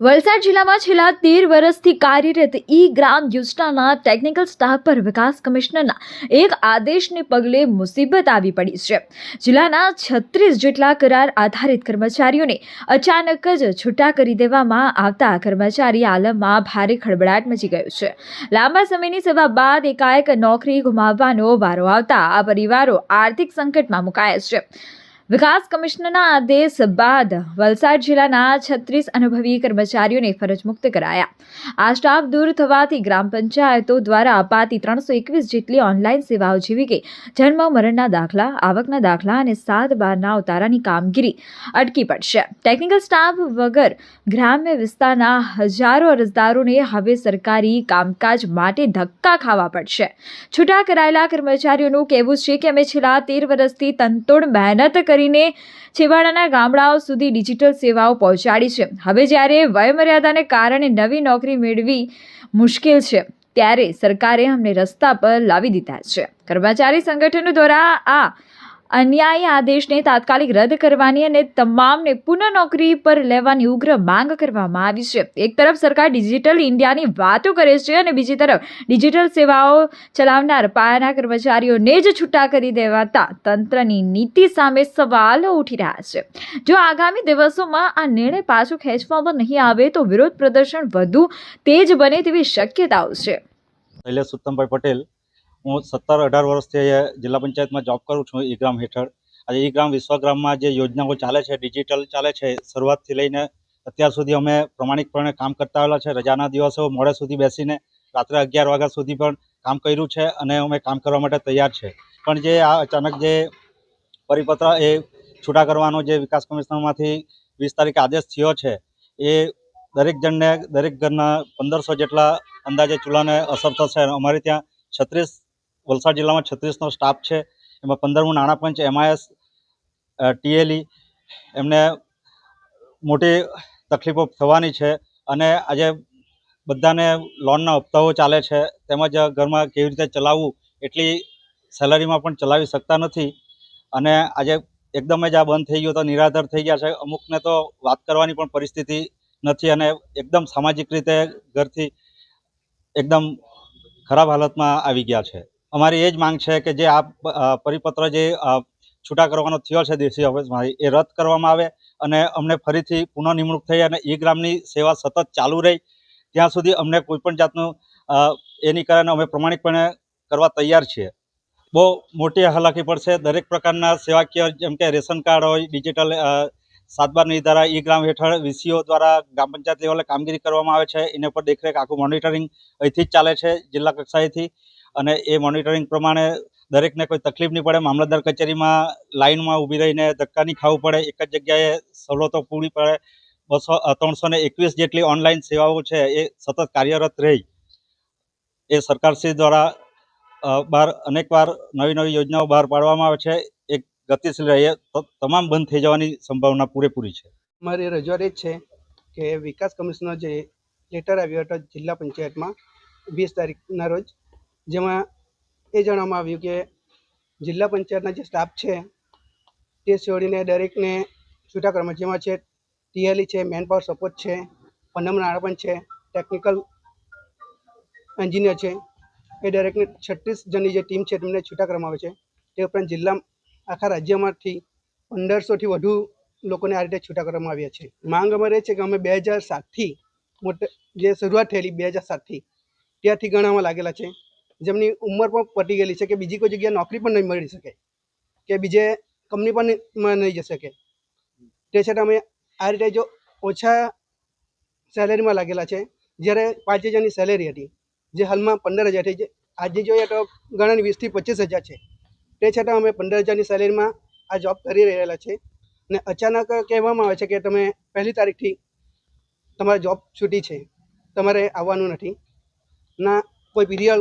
વલસાડ જિલ્લામાં છેલ્લા તેર વર્ષથી કાર્યરત ઈ ગ્રામ યોજનાના ટેકનિકલ સ્ટાફ પર વિકાસ કમિશનરના એક આદેશને પગલે મુસીબત આવી પડી છે. જિલ્લાના છત્રીસ જેટલા કરાર આધારિત કર્મચારીઓને અચાનક જ છૂટા કરી દેવામાં આવતા કર્મચારી આલમમાં ભારે ખળબળાટ મચી ગયો છે. લાંબા સમયની સેવા બાદ એકાએક નોકરી ગુમાવવાનો વારો આવતા આ પરિવારો આર્થિક સંકટમાં મુકાયા છે. વિકાસ કમિશનરના આદેશ બાદ વલસાડ જિલ્લાના છત્રીસ અનુભવી કર્મચારીઓને ફરજ મુક્ત કરાયા આ સ્ટાફ દૂર થવાથી ગ્રામ પંચાયતો દ્વારા અપાતી ત્રણસો એકવીસ જેટલી ઓનલાઈન સેવાઓ જેવી કે જન્મ મરણના દાખલા આવકના દાખલા અને સાત બારના ઉતારાની કામગીરી અટકી પડશે ટેકનિકલ સ્ટાફ વગર ગ્રામ્ય વિસ્તારના હજારો અરજદારોને હવે સરકારી કામકાજ માટે ધક્કા ખાવા પડશે છૂટા કરાયેલા કર્મચારીઓનું કહેવું છે કે અમે છેલ્લા તેર વર્ષથી તનતોડ મહેનત કરીને છેવાડાના ગામડાઓ સુધી ડિજિટલ સેવાઓ પહોંચાડી છે. હવે જ્યારે વયમર્યાદાને કારણે નવી નોકરી મેળવી મુશ્કેલ છે, ત્યારે સરકારે અમને રસ્તા પર લાવી દીધા છે. કર્મચારી સંગઠનો દ્વારા આ અન્યાયી આદેશને તાત્કાલિક રદ કરવાની અને તમામને પુનઃ નોકરી પર લેવાની ઉગ્ર માંગ કરવામાં આવી છે. એક તરફ સરકાર ડિજિટલ ઇન્ડિયાની વાતો કરે છે અને બીજી તરફ ડિજિટલ સેવાઓ ચલાવનાર પાયાના કર્મચારીઓને જ છૂટા કરી દેવાતા તંત્રની નીતિ સામે સવાલો ઉઠી રહ્યા છે. જો આગામી દિવસોમાં આ નિર્ણય પાછો ખેંચવામાં નહીં આવે તો વિરોધ પ્રદર્શન વધુ તેજ બને તેવી શક્યતાઓ છે. પટેલ હું સત્તર અઢાર વર્ષથી જિલ્લા પંચાયતમાં જોબ કરું છું ઈ ગ્રામ હેઠળ. આજે ઈ ગ્રામ વિશ્વગ્રામમાં જે યોજનાઓ ચાલે છે ડિજિટલ ચાલે છે, શરૂઆતથી લઈને અત્યાર સુધી અમે પ્રમાણિકપણે કામ કરતા આવેલા છે. રજાના દિવસો મોડે સુધી બેસીને રાત્રે અગિયાર વાગ્યા સુધી પણ કામ કર્યું છે અને અમે કામ કરવા માટે તૈયાર છે. પણ જે આ અચાનક જે પરિપત્ર એ છૂટા કરવાનો જે વિકાસ કમિશનરમાંથી વીસ તારીખે આદેશ થયો છે, એ દરેક જણને, દરેક ઘરના પંદરસો જેટલા અંદાજે ચૂલાને અસર થશે અમારે ત્યાં છત્રીસ વલસાડ જિલ્લામાં છત્રીસનો સ્ટાફ છે. એમાં પંદરમું નાણાં પંચ એમઆઈએસ ટીએલઈ એમને મોટી તકલીફો થવાની છે અને આજે બધાને લોનના હપ્તાઓ ચાલે છે. તેમજ ઘરમાં કેવી રીતે ચલાવવું એટલી સેલરીમાં પણ ચલાવી શકતા નથી. અને આજે એકદમ જ આ બંધ થઈ ગયું તો નિરાધાર થઈ ગયા છે. અમુકને તો વાત કરવાની પણ પરિસ્થિતિ નથી અને એકદમ સામાજિક રીતે ઘરથી એકદમ ખરાબ હાલતમાં આવી ગયા છે. અમારી એ જ માંગ છે કે જે આ પરિપત્ર જે છૂટા કરવાનો થયો છે દેશી ઓફિસમાંથી એ રદ કરવામાં આવે અને અમને ફરીથી પુનઃ નિમણૂક થઈ અને ઈ ગ્રામની સેવા સતત ચાલુ રહી. ત્યાં સુધી અમને કોઈપણ જાતનું એની એ નહીં કરે અને અમે પ્રમાણિકપણે કરવા તૈયાર છીએ. બહુ મોટી હાલાકી પડશે. દરેક પ્રકારના સેવાકીય જેમ કે રેશન કાર્ડ હોય, ડિજિટલ સાતબારની સાત બારની ધારા ઈ ગ્રામ હેઠળ વીસીઓ દ્વારા ગ્રામ પંચાયત લેવલે કામગીરી કરવામાં આવે છે. એના પર દેખરેખ આખું મોનિટરિંગ અહીંથી જ ચાલે છે. જિલ્લા કક્ષાએથી અને એ મોનિટરિંગ પ્રમાણે દરેકને કોઈ તકલીફ નહીં પડે. મામલતદાર કચેરીમાં લાઇનમાં ઊભી રહીને ધક્કા નહીં ખાવું પડે. એક જ જગ્યાએ સવલતો પૂરી પડે. બસો ત્રણસો ને એકવીસ જેટલી ઓનલાઈન સેવાઓ છે, એ સતત કાર્યરત રહી. એ સરકારશ્રી દ્વારા બહાર અનેકવાર નવી નવી યોજનાઓ બહાર પાડવામાં આવે છે. એ ગતિશીલ રહે. એ ત- તમામ બંધ થઈ જવાની સંભાવના પૂરેપૂરી છે. મારી રજૂઆત એ છે કે વિકાસ કમિશનર જે લેટર આવ્યો હતો જિલ્લા પંચાયતમાં, વીસ તારીખના રોજ જેમાં એ જણાવવામાં આવ્યું કે જિલ્લા પંચાયતના જે સ્ટાફ છે, તે છોડીને દરેકને છૂટા કરવામાં જેમાં છે, ટીએલઈ છે, મેન પાવર સપોર્ટ છે પન્નમ નાણાપંચ છે, ટેકનિકલ એન્જિનિયર છે, એ દરેકને છત્રીસ જણની જે ટીમ છે, તેમને છૂટા કરવામાં આવે છે. તે ઉપરાંત જિલ્લા આખા રાજ્યમાંથી પંદરસોથી વધુ લોકોને આ રીતે છૂટા કરવામાં આવ્યા છે. માંગ અમારે છે કે અમે બે હજાર સાતથી મોટે જે શરૂઆત થયેલી બે હજાર સાતથી, ત્યાંથી ગણાવવા લાગેલા છે. જેમની ઉંમર પણ પતી ગયેલી છે કે બીજી કોઈ જગ્યાએ નોકરી પણ નહીં મળી શકે, કે બીજે કંપની પણ નહીં- જઈ શકે. તે છતાં અમે આ રીતે જો ઓછા સેલેરીમાં લાગેલા છે, જ્યારે પાંચ હજારની સેલેરી હતી, જે હાલમાં પંદર હજાર થઈ આજે જોઈએ તો ગણાની વીસથી પચીસ હજાર છે. તે છતાં અમે પંદર હજારની સેલેરીમાં આ જોબ કરી રહેલા છે ને અચાનક કહેવામાં આવે છે કે તમે પહેલી તારીખથી તમારી જોબ છૂટી છે, તમારે આવવાનું નથી. ના, કોઈ પીરિયડ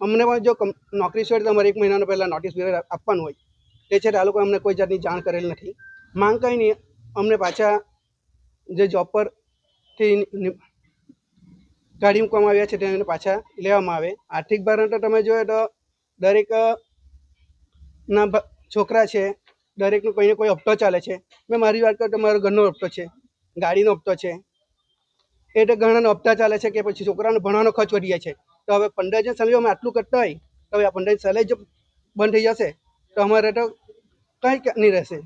અમને પણ જો નોકરી છોડે તમારે એક મહિનાનો પહેલાં નોટિસ પીરિયડ આપવાનું હોય. તે છે આ લોકો અમને કોઈ જાતની જાણ કરેલ નથી. માંગ કંઈ નહીં. અમને પાછા જે જોબ પરથી કાઢી મૂકવામાં આવ્યા છે તેને પાછા લેવામાં આવે. આર્થિક ભારણ તો તમે જોઈએ તો દરેક ના છોકરા છે. દરેકનો કોઈને કોઈ હપ્તો ચાલે છે. મેં મારી વાત કરું તો મારો ઘરનો હપ્તો છે. ગાડીનો હપ્તો છે. એટલે ઘણાનો હપ્તા ચાલે છે કે પછી છોકરાનો ભણવાનો ખર્ચ વધી જાય છે. તો હવે પંદર જણ સમજો અમે આટલું કરતા હોય, તો હવે આ પંદર સેલેરી જો બંધ થઈ જશે, તો અમારે તો કંઈ નહીં રહેશે.